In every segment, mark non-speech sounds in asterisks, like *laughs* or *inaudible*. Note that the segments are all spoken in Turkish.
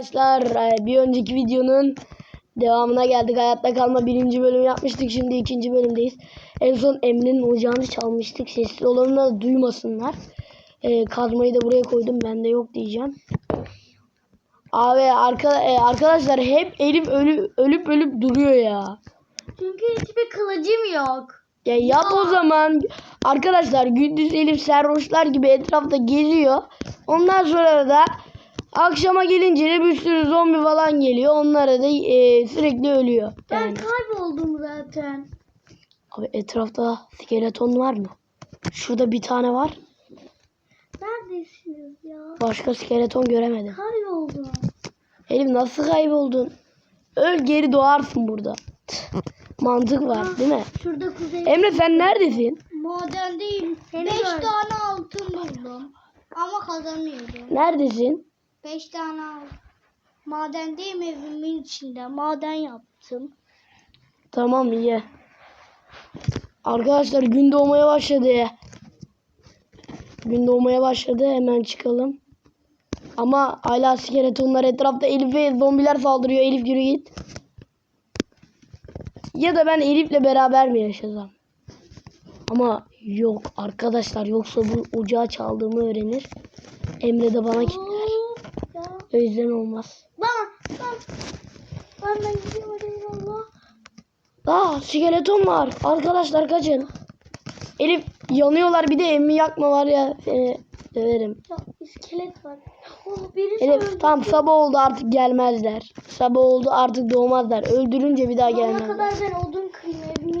Arkadaşlar e, bir önceki videonun devamına geldik. Hayatta kalma birinci bölüm yapmıştık. Şimdi ikinci bölümdeyiz. En son Emre'nin ocağını çalmıştık. Sesli olanlar duymasınlar. E, kazmayı da buraya koydum. Bende yok diyeceğim. Abi arka, e, arkadaşlar hep elim ölüp ölüp ölüp duruyor ya. Çünkü hiçbir kılıcım yok. Ya yap o zaman. Arkadaşlar gündüz Elif serhoşlar gibi etrafta geziyor. Ondan sonra da akşama gelince de bir sürü zombi falan geliyor. Onlara da e, sürekli ölüyor. Ben Yani. kayboldum zaten. Abi etrafta skeleton var mı? Şurada bir tane var. Neredesiniz ya? Başka skeleton göremedim. Kayboldum. Elif nasıl kayboldun? Öl geri doğarsın burada. *laughs* Mantık var değil mi? Şurada kuzey. Emre sen neredesin? Madendeyim. Beş tane altın buldum. Ama kazanmıyorum. Neredesin? Beş tane altın. Madendeyim evimin içinde. Maden yaptım. Tamam iyi. Arkadaşlar gün doğmaya başladı. Gün doğmaya başladı. Hemen çıkalım. Ama hala skeletonlar etrafta Elif ve zombiler saldırıyor. Elif yürü git. Ya da ben Elif'le beraber mi yaşasam? Ama yok arkadaşlar yoksa bu ocağı çaldığımı öğrenir. Emre de bana kilitler. O yüzden olmaz. Bana. Ben. Ben ben gidiyorum Allah. Aa skeleton var. Arkadaşlar kaçın. Elif yanıyorlar bir de emmi yakma var ya. Seni döverim. Ya iskelet var. Oh birisi Elif tam sabah oldu artık gelmezler. Sabah oldu artık doğmazlar. Öldürünce bir daha gelmezler. kadar ben odun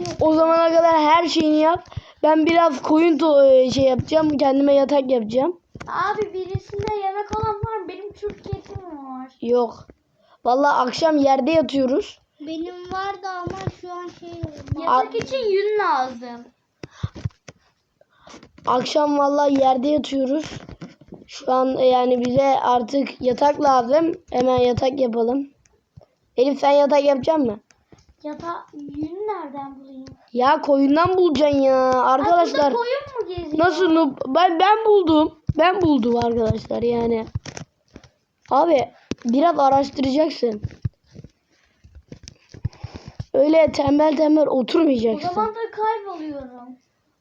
yap- O zamana kadar her şeyini yap. Ben biraz koyun to- şey yapacağım. Kendime yatak yapacağım. Abi birisinde yemek olan var mı? Benim Türk yetim var. Yok. Vallahi akşam yerde yatıyoruz. Benim var da ama şu an şey. Yatak için yün lazım. Akşam vallahi yerde yatıyoruz. Şu an yani bize artık yatak lazım. Hemen yatak yapalım. Elif sen yatak yapacak mısın? Yata yün nereden bulayım? Ya koyundan bulacaksın ya. Arkadaşlar Ay, koyun mu geziyor? nasıl ben ben buldum. Ben buldum arkadaşlar yani. Abi biraz araştıracaksın. Öyle tembel tembel O oturmayacaksın. zaman da kayboluyorum.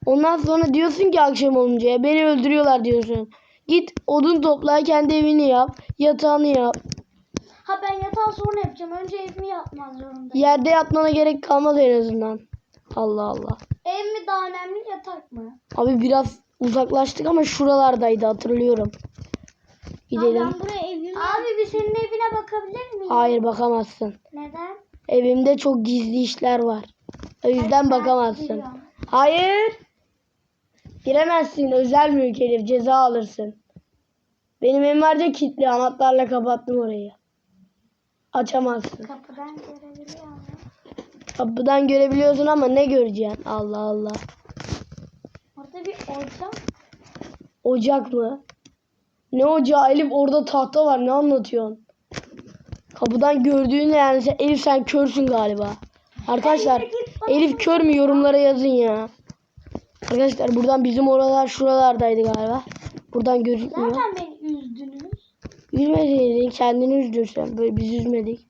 Ondan sonra diyorsun ki akşam olunca "Ya beni öldürüyorlar diyorsun. Git odun topla kendi evini yap. Yatağını yap. Ha ben yatağı sonra yapacağım. Önce evimi yapmam zorundayım. Yerde yatmana gerek kalmaz en azından. Allah Allah. Ev mi daha önemli yatak mı? Abi biraz uzaklaştık ama şuralardaydı hatırlıyorum. Gidelim. Ha, ben buraya evimi... Abi bir senin evine bakabilir miyim? Hayır bakamazsın. Neden? Evimde çok gizli işler var. O yüzden Ben bakamazsın. giriyorum. Hayır. Giremezsin. Özel mülk Elif. Ceza alırsın. Benim evim varca kilitli. Anahtarla kapattım orayı. Açamazsın. Kapıdan görebiliyor muyum? Kapıdan görebiliyorsun ama ne göreceksin? Allah Allah. Orada bir ocak. Ocak mı? Ne ocağı Elif? Orada tahta var. Ne anlatıyorsun? Kapıdan gördüğün yani sen, Elif sen körsün galiba. Arkadaşlar Elif kör mü yorumlara yazın ya. Arkadaşlar buradan bizim oralar şuralardaydı galiba. Buradan gözükmüyor. Zaten beni üzdünüz. Üzmeseydin kendini üzdün sen. Böyle biz üzmedik.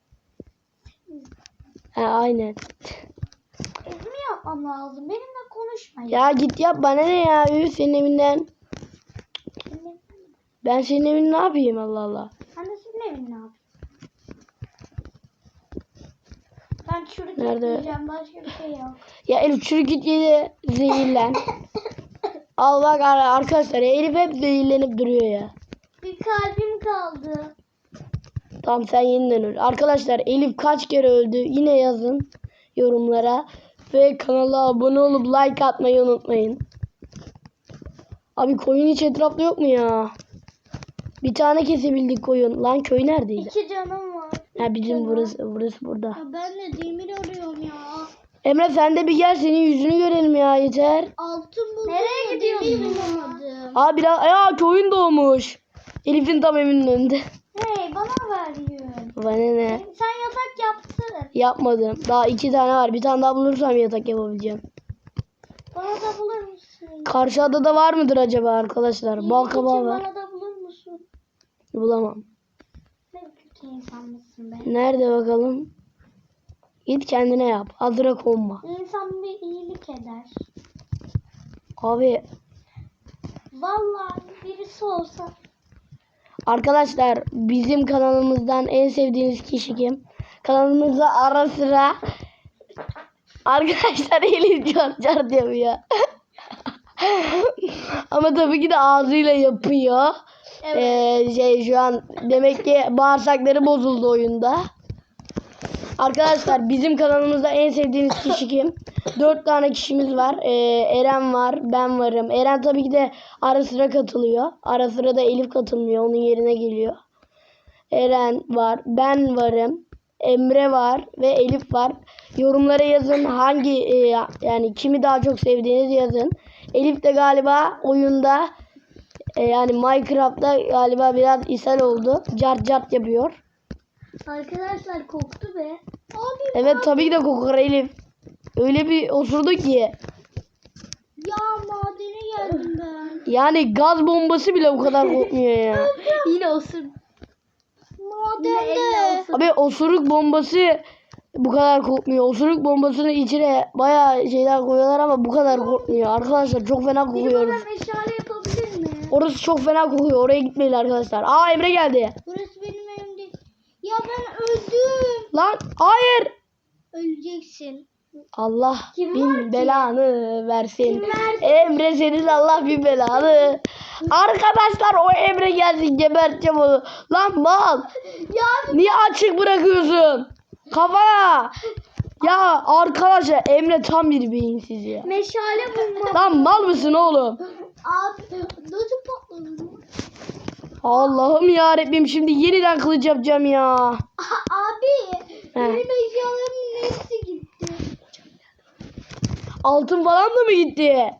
Ha aynen. Evimi yapmam lazım. Benimle konuşmayın. Ya git yap bana ne ya. Üf senin evinden. Ben senin evini ne yapayım Allah Allah. Ben de senin evin ne yapayım? Ben çürük Nerede? yiyeceğim. Başka bir şey yok. Ya Elif çürük git yedi zehirlen. *laughs* Al bak ar- arkadaşlar Elif hep zehirlenip duruyor ya. Bir kalbim kaldı. Tamam sen yeniden öl. Arkadaşlar Elif kaç kere öldü yine yazın yorumlara. Ve kanala abone olup like atmayı unutmayın. Abi koyun hiç etrafta yok mu ya? Bir tane kesebildik koyun. Lan köy neredeydi? İki canım var. Ha bizim Canım. burası burası burada. Ya ben de demir arıyorum ya. Emre sen de bir gel senin yüzünü görelim ya yeter. Altın buldum. Nereye gidiyorsun? bulamadım. Aa biraz ya koyun doğmuş. Elif'in tam evinin önünde. Hey bana ver yün. Bana ne? Sen yatak yaptın. Yapmadım. Daha iki tane var. Bir tane daha bulursam yatak yapabileceğim. Bana da bulur musun? Karşı adada var mıdır acaba arkadaşlar? Bal kabağı var. Bana da? Bulamam. Ne kötü insan mısın be? Nerede bakalım? Git kendine yap. Hazıra konma. İnsan bir iyilik eder. Abi Vallahi birisi olsa arkadaşlar bizim kanalımızdan en sevdiğiniz kişi kim? Kanalımıza ara sıra arkadaşlar *laughs* Elif car car yapıyor. Ama tabii ki de ağzıyla yapıyor. Ee, şey şu an demek ki bağırsakları bozuldu oyunda. Arkadaşlar bizim kanalımızda en sevdiğiniz kişi kim? Dört tane kişimiz var. Ee, Eren var, ben varım. Eren tabii ki de ara sıra katılıyor. Ara sıra da Elif katılmıyor. Onun yerine geliyor. Eren var, ben varım. Emre var ve Elif var. Yorumlara yazın hangi e, yani kimi daha çok sevdiğiniz yazın. Elif de galiba oyunda e, yani Minecraft'ta galiba biraz ishal oldu. Cart cart yapıyor. arkadaşlar koktu be. Abi Evet tabii ki de kokar Elif. Öyle bir osurdu ki. ya madene geldim ben. Yani gaz bombası bile bu kadar kokmuyor ya. *laughs* Yine osur. Madende. Abi osuruk bombası bu kadar kokmuyor. Osuruk bombasının içine bayağı şeyler koyuyorlar ama bu kadar kokmuyor. Arkadaşlar çok fena kokuyoruz. meşale yapabilir mi? Orası çok fena kokuyor. Oraya gitmeyin arkadaşlar. Aa Emre geldi. Burası benim evim değil. Ya ben öldüm. Lan hayır. Öleceksin. Allah Kim bin belanı versin. Emre senin Allah bin belanı. Arkadaşlar o Emre gelsin geberteceğim onu. Lan mal. Ya Niye açık bırakıyorsun? Kafana. Ya arkadaşlar Emre tam bir beyinsiz ya. meşale bulma. Lan mal mısın oğlum? Abi nasıl patladı? Allah'ım ya Rabbim şimdi yeniden kılıç yapacağım ya. Abi benim eşyalarımın hepsi gitti. Altın falan da mı gitti?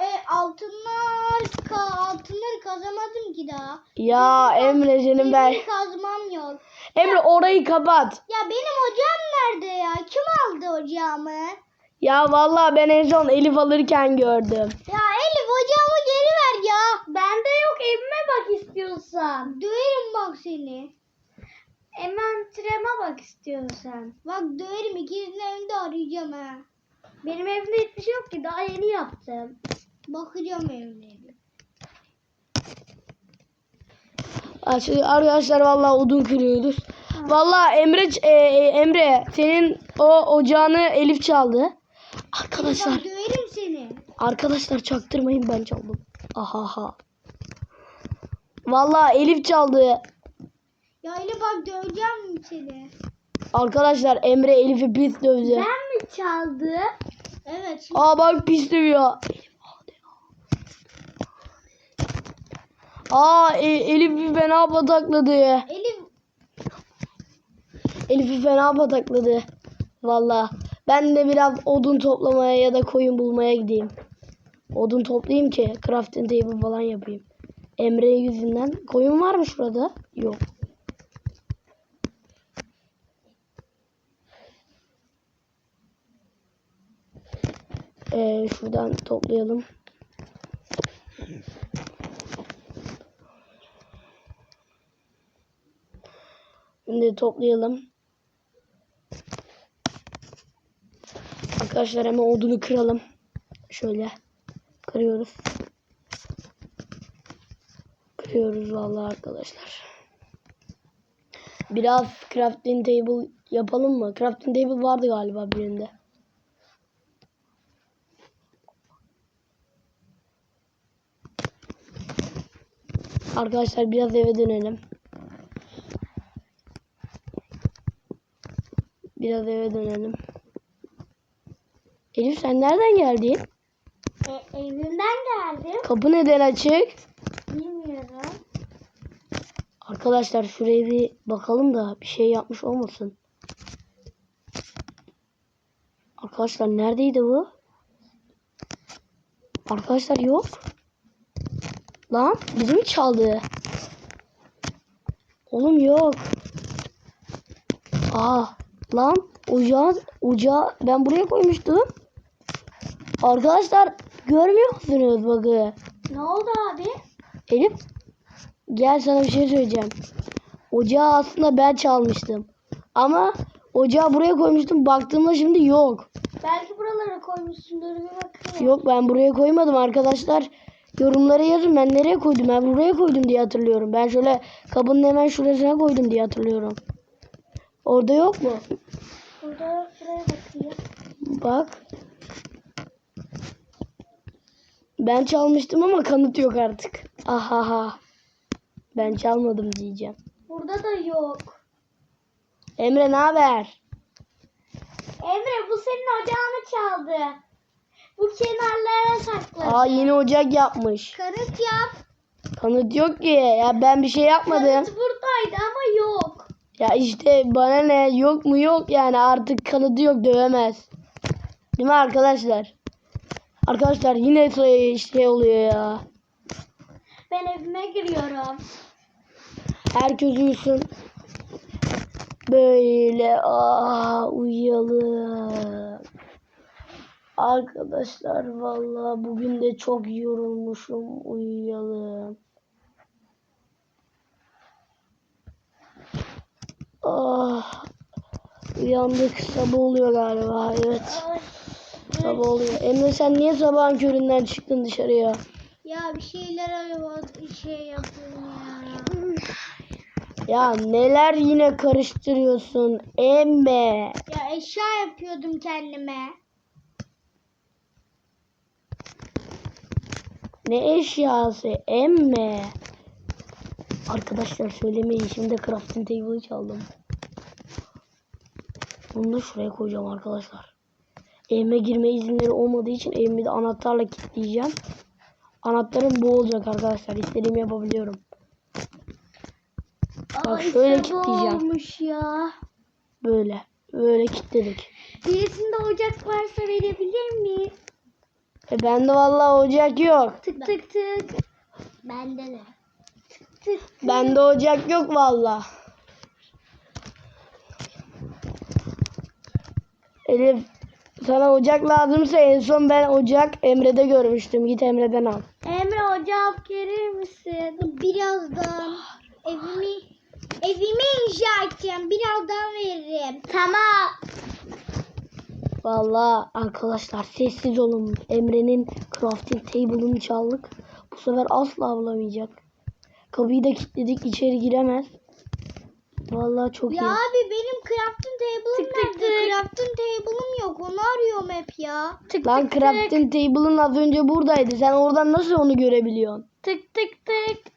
E, altınlar ka, altınları kazamadım ki daha. Ya Emre senin ben. Demir kazmam yok. Emre orayı kapat. Ya benim ocağım nerede ya? Kim aldı ocağımı? Ya vallahi ben en son Elif alırken gördüm. Ya Elif ocağımı geri ver ya. Bende yok evime bak istiyorsan. Döverim bak seni. Hemen treme bak istiyorsan. Bak döverim ikinizin evinde arayacağım ha. Benim evimde hiçbir şey yok ki daha yeni yaptım. Bakacağım evine. Arkadaşlar vallahi odun kırıyoruz. Vallahi Emre e, e, Emre senin o ocağını Elif çaldı. Arkadaşlar döverim seni. arkadaşlar çaktırmayın ben çaldım. Aha ha. Vallahi Elif çaldı. Ya Elif bak döveceğim seni. Arkadaşlar Emre Elif'i pis dövdü. mi çaldı? Evet. şimdi- Aa bak pis dövüyor. Aa e, Elif'i fena patakladı. Elif Elif'i fena patakladı. Valla. Ben de biraz odun toplamaya ya da koyun bulmaya gideyim. Odun toplayayım ki crafting table falan yapayım. Emre yüzünden. Koyun var mı şurada? Yok. Ee, şuradan toplayalım. Şimdi toplayalım. Arkadaşlar hemen odunu kıralım. Şöyle kırıyoruz. Kırıyoruz vallahi arkadaşlar. Biraz crafting table yapalım mı? Crafting table vardı galiba birinde. Arkadaşlar biraz eve dönelim. Biraz eve dönelim. Elif sen nereden geldin? e, evimden geldim. Kapı neden açık? Bilmiyorum. Arkadaşlar şuraya bir bakalım da bir şey yapmış olmasın. Arkadaşlar neredeydi bu? Arkadaşlar yok. Lan bizi mi çaldı? Oğlum yok. Aa lan ocağı, ocağı ben buraya koymuştum. Arkadaşlar görmüyor musunuz bakın? Ne oldu abi? Elif gel sana bir şey söyleyeceğim. Ocağı aslında ben çalmıştım. Ama ocağı buraya koymuştum. Baktığımda şimdi yok. Belki buralara koymuşsundur bir bakayım. Yok ben buraya koymadım arkadaşlar. Yorumlara yazın ben nereye koydum? Ben buraya koydum diye hatırlıyorum. Ben şöyle kabının hemen şurasına koydum diye hatırlıyorum. Orada yok mu? Burada buraya bakayım. Bak. Ben çalmıştım ama kanıt yok artık. Ahaha. Ben çalmadım diyeceğim. Burada da yok. Emre ne haber? Emre bu senin ocağını çaldı. Bu kenarlara sakladı. Aa yeni ocak yapmış. Kanıt yap. Kanıt yok ki. Ya ben bir şey yapmadım. Kanıt buradaydı ama yok. Ya işte bana ne yok mu yok yani artık kanıtı yok dövemez. Değil mi arkadaşlar? Arkadaşlar yine şey şey oluyor ya. Ben evime giriyorum. Herkes uyusun. Böyle aa uyuyalım. Arkadaşlar vallahi bugün de çok yorulmuşum. Uyuyalım. Ah. Uyandık. Sabah oluyor galiba. Evet. Ay, Sabah oluyor. Emre sen niye sabahın köründen çıktın dışarıya? Ya bir şeyler şey yapıyorum ya. Ya neler yine karıştırıyorsun Emre? Ya eşya yapıyordum kendime. Ne eşyası emme? Arkadaşlar söylemeyin şimdi crafting table'ı çaldım. Bunu da şuraya koyacağım arkadaşlar. Evime girme izinleri olmadığı için evimi de anahtarla kilitleyeceğim. Anahtarım bu olacak arkadaşlar. İstediğimi yapabiliyorum. Bak Ay, şöyle kilitleyeceğim. olmuş ya. Böyle. Böyle kilitledik. Birisinde ocak varsa verebilir miyim? E bende vallahi ocak yok. Tık tık tık. Bende de. Tık tık. Bende ocak yok vallahi. Elif sana ocak lazımsa en son ben ocak Emre'de görmüştüm. Git Emre'den al. Emre ocağı gelir misin? Birazdan evimi evimi inşa edeceğim. Birazdan veririm. Tamam. Vallahi arkadaşlar sessiz olun. Emre'nin crafting table'ını çaldık. Bu sefer asla bulamayacak. Kapıyı da kilitledik. içeri giremez. Vallahi çok Ya iyi. abi benim crafting table'ım Tık tık nerede? tık. Crafting table'ım yok. Onu arıyorum hep ya. Tık Lan crafting table'ın az önce buradaydı. Sen oradan nasıl onu görebiliyorsun? tık tık tık.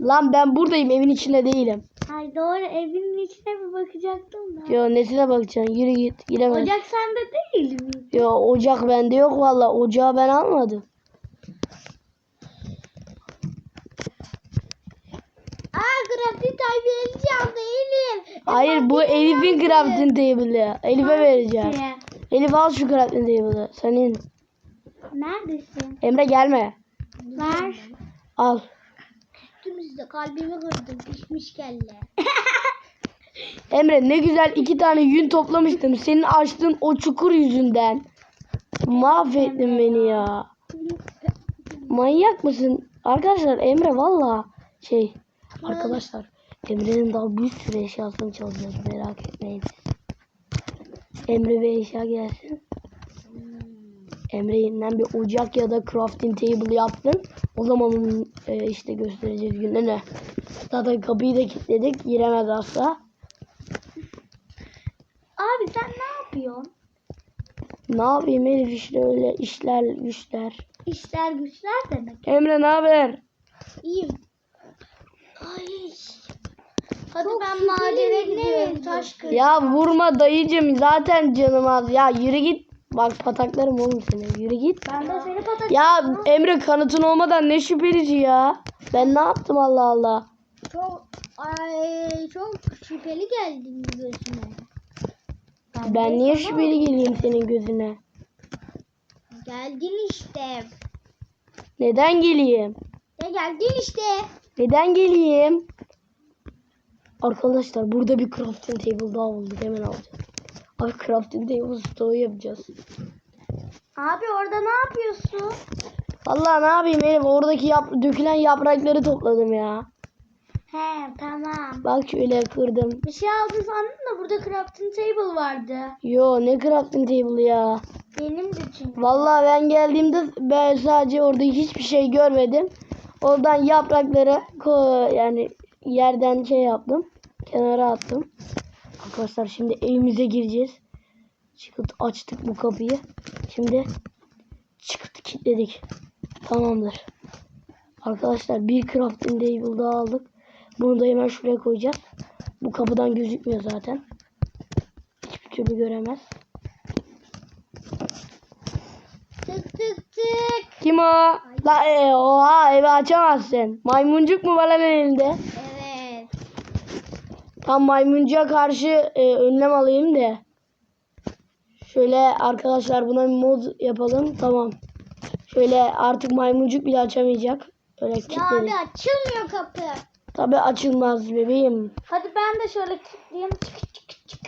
Lan ben buradayım. Evin içinde değilim. Ay doğru evinin içine bir bakacaktım da. Yo nesine bakacaksın? Yürü git. Giremez. Ocak sende değil mi? Yo ocak bende yok valla. Ocağı ben almadım. Crafting table'ı çaldı Elif. Hayır bu Elif'in crafting table'ı. Elif'e vereceğim. Elif al şu crafting table'ı. Senin. Neredesin? Emre gelme. Ver. Al. Üstümüzde kalbimi kırdın pişmiş kelle. *laughs* Emre ne güzel iki tane yün toplamıştım. Senin açtığın o çukur yüzünden. Mahvettin beni ya. Manyak mısın? Arkadaşlar Emre valla şey. Arkadaşlar Emre'nin daha bir sürü eşyasını çalacağız merak etmeyin. Emre ve eşya gelsin. Emre yeniden bir ocak ya da crafting table yaptın. O zaman e, işte göstereceğiz gününü. Zaten kapıyı da kilitledik. Giremez asla. Abi sen ne yapıyorsun? Ne yapayım Elif işte öyle işler güçler. İşler güçler demek. Emre ne haber? İyiyim. Ay. Hadi ben madene gidiyorum. Taş kır. Ya vurma dayıcım zaten canım az. Ya yürü git. Bak pataklarım oğlum seni. Yürü git. Ben de seni patak. Ya Emre kanıtın olmadan ne şüphelici ya. Ben ne yaptım Allah Allah. Çok ay çok şüpheli geldin gözüme. Ben niye şüpheli geleyim senin gözüne? Geldin işte. Neden geleyim? Ya geldin işte. Neden geleyim? Arkadaşlar burada bir crafting table daha bulduk. Hemen alacağız. Abi crafting table stoğu yapacağız. Abi orada ne yapıyorsun? Vallahi ne yapayım Elif oradaki yap dökülen yaprakları topladım ya. He tamam. Bak şöyle kırdım. Bir şey aldın sandım da burada crafting table vardı. Yo ne crafting table ya. Benim de çünkü. Vallahi ben geldiğimde ben sadece orada hiçbir şey görmedim. Oradan yaprakları yani yerden şey yaptım. Kenara attım. Arkadaşlar şimdi evimize gireceğiz. Çıkıt açtık bu kapıyı. Şimdi çıkıt kilitledik. Tamamdır. Arkadaşlar bir crafting table daha aldık. Bunu da hemen şuraya koyacağız. Bu kapıdan gözükmüyor zaten. Hiçbir türlü göremez. Tık tık tık. Kim o? La e, oha evi açamazsın. Maymuncuk mu var lan elinde? Evet. Tam maymuncuğa karşı e, önlem alayım da. Şöyle arkadaşlar buna bir mod yapalım. Tamam. Şöyle artık maymuncuk bile açamayacak. Öyle Ya abi açılmıyor kapı. Tabi açılmaz bebeğim. Hadi ben de şöyle kilitleyeyim. Çık çık çık.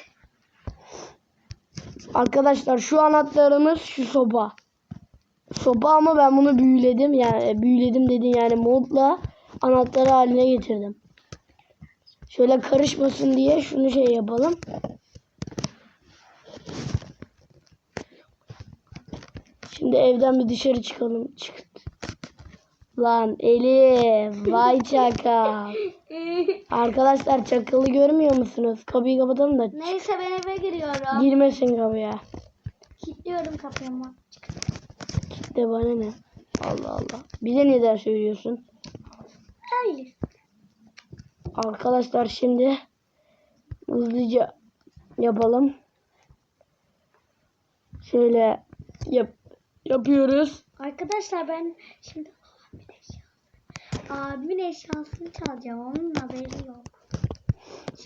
Arkadaşlar şu anahtarımız şu sopa. Sopa ama ben bunu büyüledim. Yani e, büyüledim dedin yani modla anahtarı haline getirdim. Şöyle karışmasın diye şunu şey yapalım. Şimdi evden bir dışarı çıkalım. Çık. Lan Elif, vay çakal. *laughs* Arkadaşlar çakalı görmüyor musunuz? Kapıyı kapatalım da Neyse ben eve giriyorum. girmesin kapıya. Kilitliyorum kapımı. De bana ne? Allah Allah. Bize neden söylüyorsun? Hayır. Arkadaşlar şimdi hızlıca yapalım. Şöyle yap yapıyoruz. Arkadaşlar ben şimdi abimin eşyasını, abimin eşyasını çalacağım. Onun haberi yok.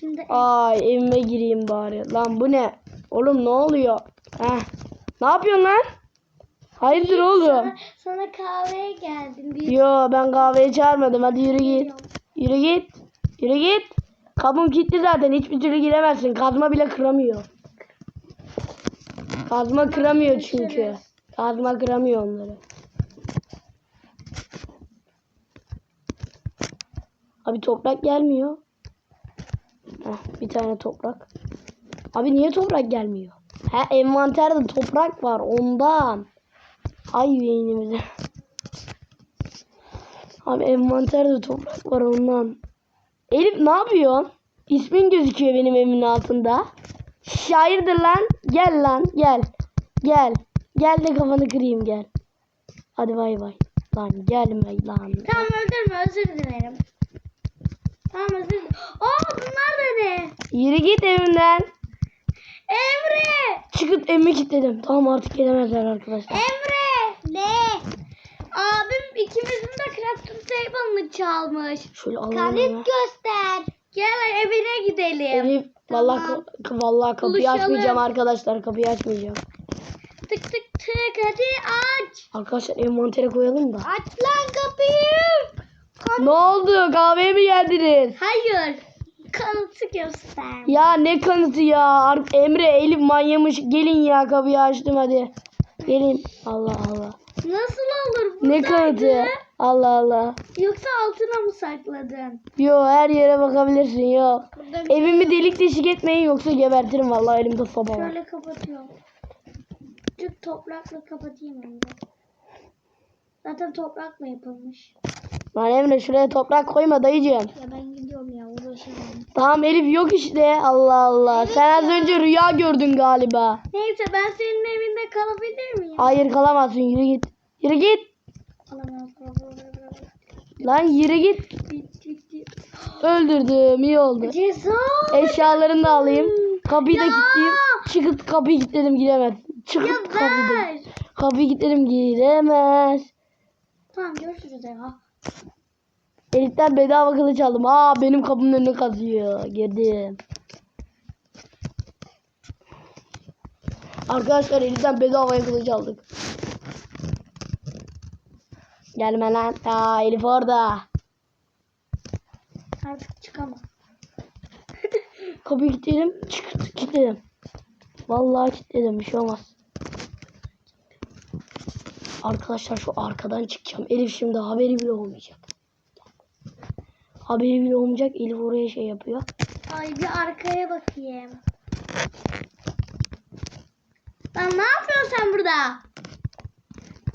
Şimdi Ay evime gireyim bari. Lan bu ne? Oğlum ne oluyor? Heh. Ne yapıyorsun lan? Hayırdır oğlum? sana, sana kahveye geldim. Bir Yo ben kahveye çağırmadım. Hadi yürü git. Yürü git. Yürü git. Kapım kilitli zaten. Hiçbir türlü giremezsin. Kazma bile kıramıyor. Kazma kıramıyor çünkü. Görüşürüz. Kazma kıramıyor onları. Abi toprak gelmiyor. Heh, bir tane toprak. Abi niye toprak gelmiyor? Ha envanterde toprak var ondan. Ay beynimize. Abi envanterde toprak var ondan. Elif ne yapıyorsun? İsmin gözüküyor benim evimin altında. Şairdir lan. Gel lan gel. Gel. Gel de kafanı kırayım gel. Hadi bay bay. Lan gelme lan. Tamam öldürme özür dilerim. Tamam özür dilerim. Aa bunlar da ne? Yürü git evimden. Emre! Çıkıp evime kilitledim. Tamam artık gelemezler arkadaşlar. Emre! Ne? Abim ikimizin de crafting table'ını çalmış. Şöyle alalım göster. Gel evine gidelim. Elif vallahi, Tamam. vallahi kapıyı Buluşalım. açmayacağım arkadaşlar. Kapıyı açmayacağım. Tık tık tık hadi aç. Arkadaşlar envantere koyalım da. Aç lan kapıyı. Kan- Ne oldu? Kahveye mi geldiniz? Hayır. Kanıtı göster. Ya ne kanıtı ya? Emre Elif manyamış. Gelin ya kapıyı açtım hadi. Gelin. Allah Allah. Nasıl olur Ne buradaydı? kanıtı? Allah Allah. Yoksa altına mı sakladın? Yo her yere bakabilirsin yo. Burada bir- Evimi delik deşik etmeyin yoksa gebertirim vallahi elimde sopa var. Şöyle kapatıyorum. Küçük toprakla kapatayım ben de. Zaten toprakla yapılmış. Lan Emre şuraya toprak koyma dayıcığım. Ya ben gidiyorum ya uğraşamam. Tamam Elif yok işte. Allah Allah. Sen az önce rüya gördün galiba. Neyse ben senin evinde kalabilir miyim? Hayır kalamazsın yürü git. Yürü git. Lan yürü git. Öldürdüm iyi oldu. Ceza. Eşyalarını da alayım. Kapıyı da Ya! kilitleyeyim. Çıkıp kapıyı kilitledim giremez. Ya Çıkıp kapıyı da. Kapıyı kilitledim giremez. Tamam görüşürüz ya. Elif'ten bedava kılıç aldım. Aa benim kapımın önüne kazıyor. Girdim. Arkadaşlar Elif'ten bedavaya kılıç aldık. Gelme lan. Aa Elif orada. Artık çıkamam. Kapıyı kilitledim. Çıktı kilitledim. Vallahi kilitledim. Bir şey olmaz. Arkadaşlar şu arkadan çıkacağım. Elif şimdi haberi bile olmayacak. Haberi bile olmayacak. Elif oraya şey yapıyor. Ay bir arkaya bakayım. Lan ne yapıyorsun sen burada?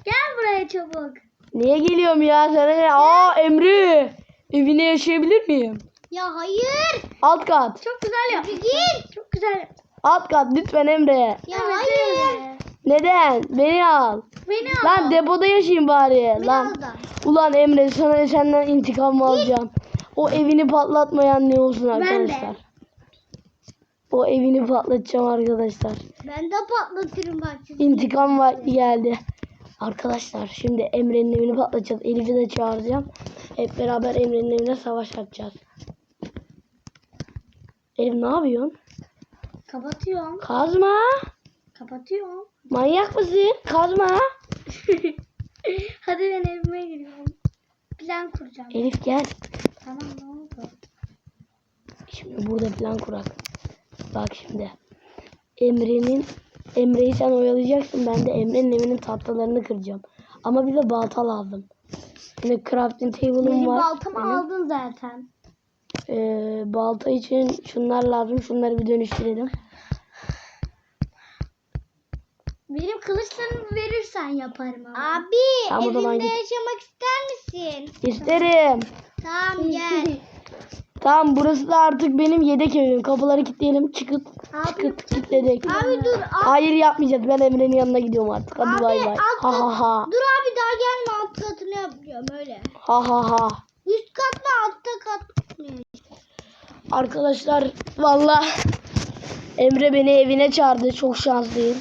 Gel buraya çabuk. Niye geliyorum ya? Sana ne? Aa Emre. Evine yaşayabilir miyim? Ya hayır. Alt kat. Çok güzel yap. Git. Çok güzel. Alt kat lütfen Emre. Ya hayır. Neden? Beni al. Beni al. Lan depoda yaşayayım bari. Beni Lan. al da. Ulan Emre sana senden intikam alacağım. O evini patlatmayan ne olsun Ben de. arkadaşlar. O evini patlatacağım arkadaşlar. Ben de patlatırım bak. İntikam vakti geldi. Arkadaşlar şimdi Emre'nin evini patlatacağız. Elif'i de çağıracağım. Hep beraber Emre'nin evine savaş açacağız. Elif ne yapıyorsun? Kapatıyorum. Kazma. Kapatıyorum. Manyak mısın? Kazma. *laughs* Hadi ben evime giriyorum. Plan kuracağım. Elif gel. Tamam ne oldu? Şimdi burada plan kurak. Bak şimdi. Emre'nin Emre'yi sen oyalayacaksın. Ben de Emre'nin evinin tahtalarını kıracağım. Ama bir de balta lazım. Şimdi crafting table'ım var. baltamı benim. aldın zaten. Ee, balta için şunlar lazım. Şunları bir dönüştürelim. Benim kılıçlarımı verirsen yaparım ama. Abi Tamam, o zaman evimde git. yaşamak ister misin? İsterim. Tamam gel. *laughs* Tamam burası da artık benim yedek evim. Kapıları kilitleyelim. Çıkıt. Abi, Çıkıt kilitledik. Abi dur. Abi, Hayır yapmayacağız. Ben Emre'nin yanına gidiyorum artık. Hadi Abi, bay bay. Ha ha ha. dur abi daha gelme alt katını yapacağım öyle. Ha ha ha. Üst katla altta kat. Arkadaşlar valla Emre beni evine çağırdı. Çok şanslıyım.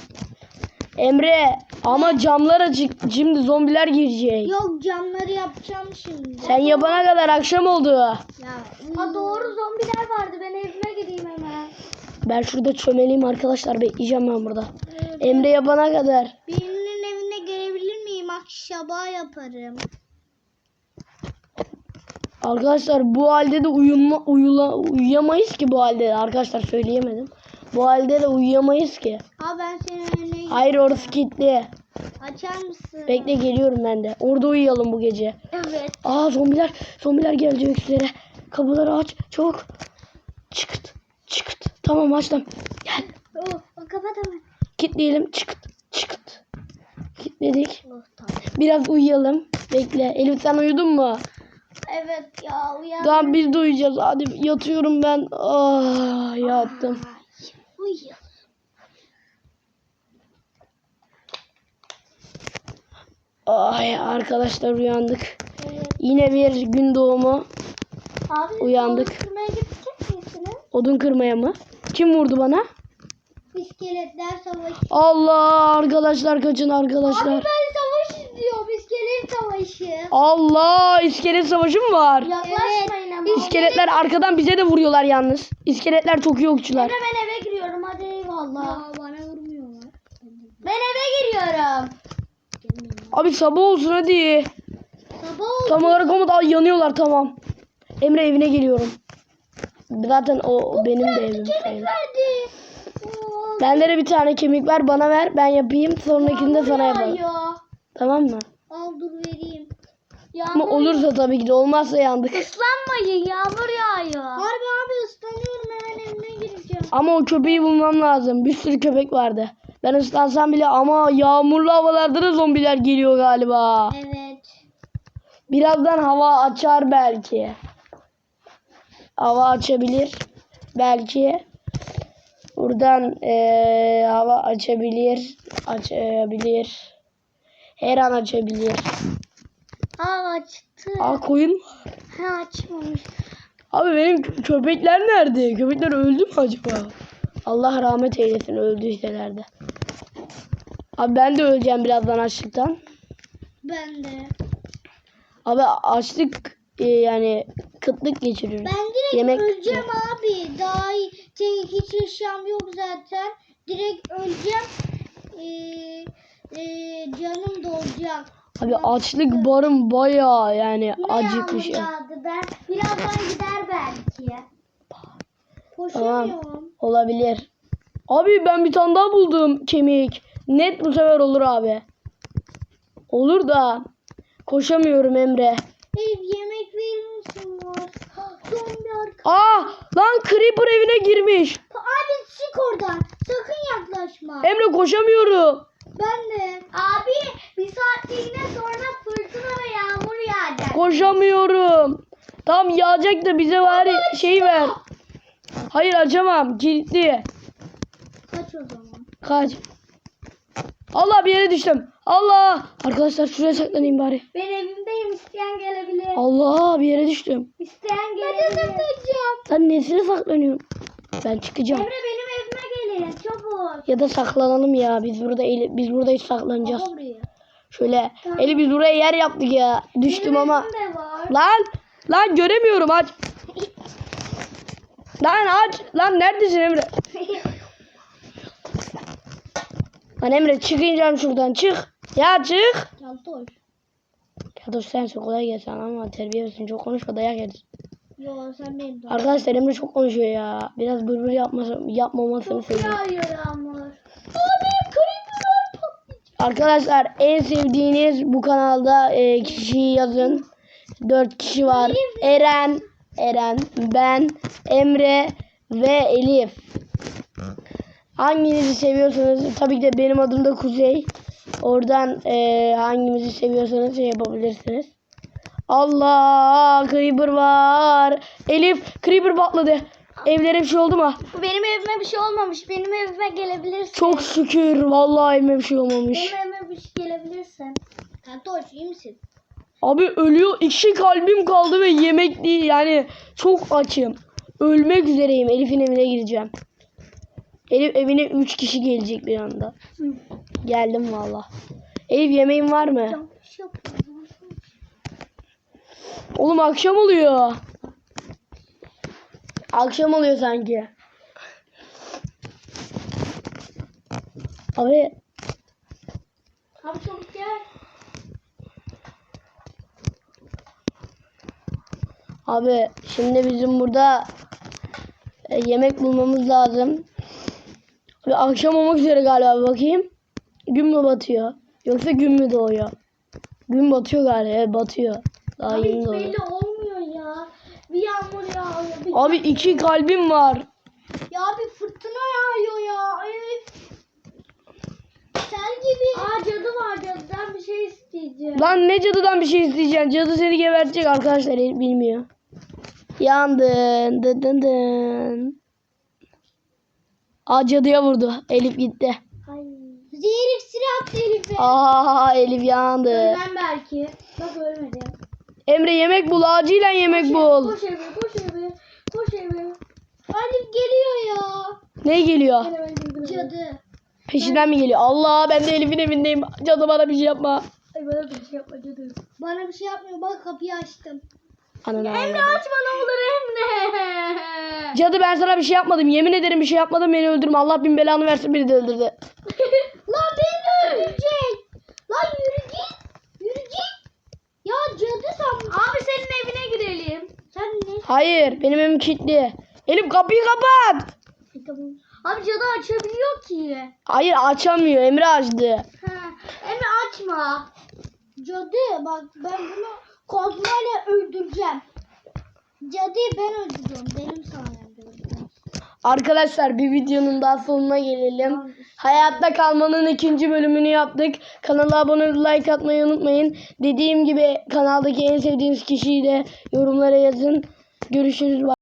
Emre ama camlar açık. Şimdi zombiler girecek. Yok camları yapacağım şimdi. Sen yapana kadar akşam oldu. Ya. Ha doğru zombiler vardı. Ben evime gideyim hemen. Ben şurada çömeleyim arkadaşlar. Bekleyeceğim ben burada. Emre yapana kadar. Birinin evine gelebilir miyim? Akşaba yaparım. Arkadaşlar bu halde de uyuma, uyula, uyuyamayız ki bu halde de. Arkadaşlar söyleyemedim. Bu halde de uyuyamayız ki. Ha ben senin Hayır orası kilitli. açar mısın? Bekle geliyorum ben de. Orada uyuyalım bu gece. Evet. Aa zombiler. Zombiler geldi öksülere. Kapıları aç. Çabuk. Çıkıt. Çıkıt. Tamam açtım. Gel. Oh, kapat hemen. Kilitleyelim. Çıkıt. Çıkıt. Kilitledik. Oh, tamam. Biraz uyuyalım. Bekle. Elif sen uyudun mu? Evet ya uyan. Tamam biz de uyuyacağız. Hadi yatıyorum ben. Ah yattım. Uyu. Ay arkadaşlar uyandık. Evet. Yine bir gün doğumu. Abi Uyandık. siz oturmaya gidecek misiniz? Odun kırmaya mı? Kim vurdu bana? İskeletler savaşı. Allah arkadaşlar kaçın arkadaşlar. Abi ben savaş izliyorum. İskelet savaşı. Allah iskelet savaşı mı var? Yaklaşmayın ama. İskeletler arkadan bize de vuruyorlar yalnız. İskeletler çok iyi okçular. Ben eve giriyorum hadi eyvallah. Ya bana vurmuyorlar. Ben eve giriyorum. Abi sabah olsun hadi. Sabah oldu. Tam olarak komuta Ay, yanıyorlar tamam. Emre evine geliyorum. Zaten o benim de evim sayılır. Verdi. Oo, Bende de bir tane kemik var bana ver ben yapayım sonrakini de sana yaparım. yağıyor. Tamam mı? Al dur vereyim. Ama olursa tabii ki de olmazsa yandık. Islanmayın yağmur yağıyor. Harbi abi ıslanıyorum hemen evime gireceğim. Ama o köpeği bulmam lazım. Bir sürü köpek vardı. Ben ıslansam bile ama yağmurlu havalarda da zombiler geliyor galiba. Evet. Birazdan hava açar belki. Hava açabilir. Belki. Buradan eee, hava açabilir. Açabilir. Her an açabilir. Aa açtı. Aa koyun mu? Ha açmamış. Abi benim kö- köpekler nerede? Köpekler öldü mü acaba? Allah rahmet eylesin öldüyseler de. Abi ben de öleceğim birazdan açlıktan. Ben de. Abi açlık e, yani kıtlık geçiriyoruz. Ben direkt Yemek- öleceğim abi. Daha. Te- hiç yaşam yok zaten. Direkt öleceğim. Ee, ee, canım dolacak. Abi açlık barım baya yani Ne yağdı ben. Birazdan gider belki. Koşamıyorum. Olabilir. Abi ben bir tane daha buldum kemik. Net bu sefer olur abi. Olur da koşamıyorum Emre. Elif yemek verir misin? Aa lan Creeper evine girmiş. Abi çık oradan. Sakın yaklaşma. Emre koşamıyorum. Ben de. Abi bir saatliğine sonra fırtına ve yağmur yağacak. Koşamıyorum. Tam yağacak da bize var şey ver. Hayır açamam. Kilitli. Kaç o zaman? Kaç. Allah bir yere düştüm. Allah. Arkadaşlar şuraya saklanayım bari. Ben evimdeyim. isteyen gelebilir. Allah bir yere düştüm. İsteyen gelebilir. Ben de saklayacağım. Sen nesine saklanıyorsun? Ben çıkacağım. Emre benim evime gelin. Çabuk. Ya da saklanalım ya. Biz burada eli- biz burada hiç saklanacağız. Şöyle. Eli biz buraya yer yaptık ya. Düştüm Benim ama. Lan. Lan göremiyorum aç. Lan aç. Lan neredesin Emre? *laughs* Lan Emre çıkacağım şuradan çık. Ya çık. Çaltoş. Ya dur sen kolay gelsin ama terbiyelisin çok konuşma dayak yersin. Yo sen benim. Arkadaşlar Emre çok konuşuyor ya. Biraz bır yapması, yapmamasını Çok söylüyor. yağıyor yağmur. Arkadaşlar en sevdiğiniz bu kanalda e, kişiyi yazın. Dört kişi var. Eren, Eren, ben, Emre ve Elif. Hanginizi seviyorsanız tabii ki de benim adım da Kuzey. Oradan e, hangimizi seviyorsanız şey yapabilirsiniz. Allah Creeper var. Elif Creeper patladı. Evlere bir şey oldu mu? Benim evime bir şey olmamış. Benim evime gelebilirsin. Çok şükür. Vallahi evime bir şey olmamış. Benim evime bir şey gelebilirsin. Çaltoş iyi misin? Abi ölüyor. İki kalbim kaldı ve yemek değil. Yani çok açım. Ölmek üzereyim. Elif'in evine gireceğim. Elif evine 3 kişi gelecek bir anda. Geldim valla. Elif yemeğin var mı? Yapıyorum. Oğlum akşam oluyor. Akşam oluyor sanki. Abi çabuk gel. Abi şimdi bizim burada e, yemek bulmamız lazım. Ve akşam olmak üzere galiba bakayım. Gün mü batıyor? Yoksa gün mü doğuyor? Gün batıyor galiba. Evet, batıyor. Daha Abi yeni hiç doğuyor. belli olmuyor ya. Bir yağmur yağıyor. Bir Abi iki kalbim var. Ya bir fırtına yağıyor ya. Öf. Sel gibi. Aa cadı var cadıdan bir şey isteyeceğim. Lan ne cadıdan bir şey isteyeceksin? Cadı seni gebertecek arkadaşlar. Elif bilmiyor. Yandın. Dın dın dın. Aa cadıya vurdu. Elif gitti. İksiri attı Elif'e. Aa Elif yandı. Ölmem belki. Bak ölmedim. Emre yemek bul. Acilen yemek bul. Koş eve koş eve. Koş eve. Elif geliyor ya. Ne geliyor? Cadı. Peşinden mi geliyor? Allah ben de Elif'in evindeyim. Cadı bana bir şey yapma. Bana bir şey yapma cadı. Bana bir şey yapmıyor. Bak kapıyı açtım. Ananı Emre ağladım. açma ne olur Emre. Cadı ben sana bir şey yapmadım. Yemin ederim bir şey yapmadım. Beni öldürme. Allah bin belanı versin beni de öldürdü. *laughs* Lan beni öldürecek. Lan yürü git. Yürü git. Ya cadı sen. Abi senin evine girelim. Sen ne? Hayır benim evim kilitli. Elif kapıyı kapat. Abi cadı açabiliyor ki. Hayır açamıyor. Emre açtı. Ha. Emre açma. Cadı bak ben bunu kozmayla öldüreceğim. Cadıyı ben öldürüyorum. Benim sayemde. Arkadaşlar bir videonun daha sonuna gelelim. Hayatta kalmanın ikinci bölümünü yaptık. Kanala abone olup like atmayı unutmayın. Dediğim gibi kanaldaki en sevdiğiniz kişiyi de yorumlara yazın. Görüşürüz.